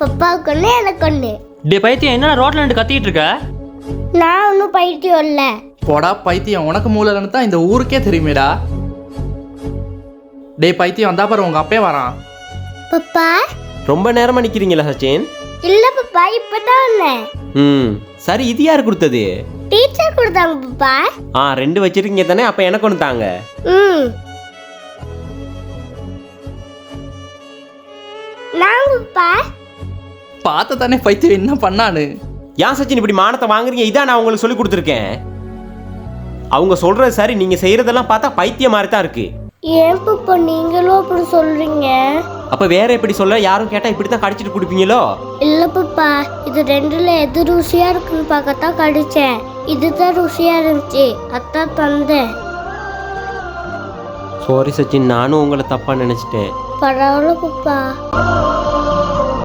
பப்பாவுக்கு ஒன்று எனக்கு ஒன்று டே பைத்தியம் என்ன ரோட்ல நின்று கத்திட்டு இருக்க? நான் ஒன்றும் பைத்தியம் இல்லை. போடா பைத்தியம் உனக்கு மூலன்னு தான் இந்த ஊருக்கே தெரியுமேடா. டேய் பைத்தியம் வந்தா பாரு உங்க அப்பே வரான். பப்பா? ரொம்ப நேரமா நிக்கிறீங்களா சச்சின்? இல்லை பப்பா இப்போ தான் வந்தேன். ம் சரி இது யார் கொடுத்தது? டீச்சர் கொடுத்தாங்க பப்பா. ஆ ரெண்டு வச்சிருக்கீங்க தானே அப்ப எனக்கு ஒன்று தாங்க. ம். நான் பப்பா. பார்த்த தானே பைத்தியம் என்ன பண்ணான்னு ஏன் சச்சின் இப்படி மானத்தை வாங்குறீங்க? இதான் நான் உங்களுக்கு சொல்லி கொடுத்துருக்கேன். அவங்க சொல்றது சரி நீங்க செய்யறதெல்லாம் பார்த்தா பைத்தியம் மாதிரி தான் இருக்கு. ஏன் பப்பா நீங்களும் அப்படி சொல்றீங்க? அப்ப வேற எப்படி சொல்ல? யாரும் கேட்டா இப்படி தான் கடிச்சிட்டு குடிப்பீங்களோ இல்ல பப்பா இது ரெண்டுல எது ருசியா இருக்குன்னு பார்க்கத்தான் கடிச்சேன். இதுதான் ருசியா இருந்துச்சு அதான் தந்தேன். சாரி சச்சின் நானும் உங்களை தப்பா நினைச்சிட்டேன். பரவாயில்ல பப்பா